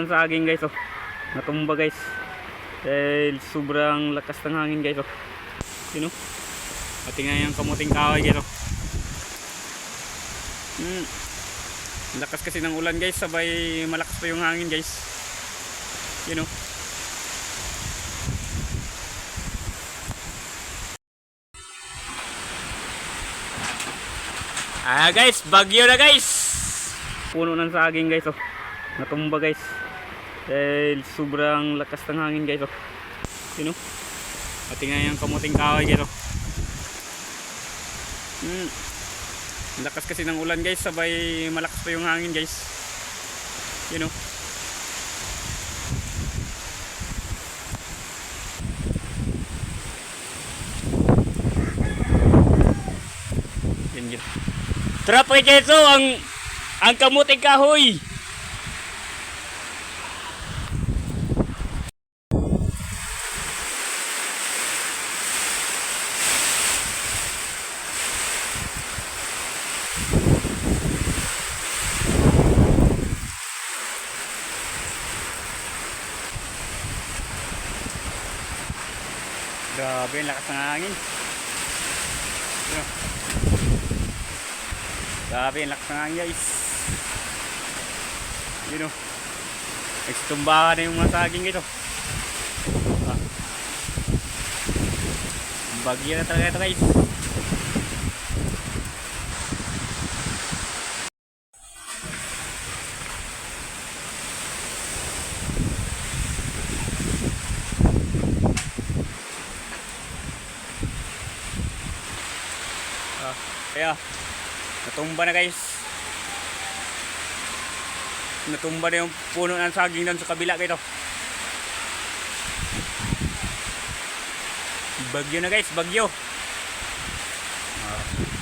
ng saging guys oh. Natumba guys. Dahil sobrang lakas ng hangin guys oh. Yun oh. Pati nga yung kamuting kahoy guys oh. Hmm. Lakas kasi ng ulan guys, sabay malakas pa yung hangin guys. Yun oh. Ah guys, bagyo na guys. Puno ng saging guys oh. Natumba guys. Dahil sobrang lakas ng hangin guys oh. Yun oh. Pati nga yung kamuting kahoy guys oh. Hmm. Lakas kasi ng ulan guys, sabay malakas pa yung hangin guys. Yun oh. Yan yun. Tara pa Jetso, ang ang kamuting kahoy. Grabe, ang lakas ng hangin. Grabe, ang lakas ng hangin guys. Yun o. Nagsitumbakan na yung mga saging ito. Ah. Bagyo na talaga ito guys. Ah, kaya natumba na guys. Natumba na yung puno ng saging doon sa kabila guys. Oh. Bagyo na guys, bagyo. Ah.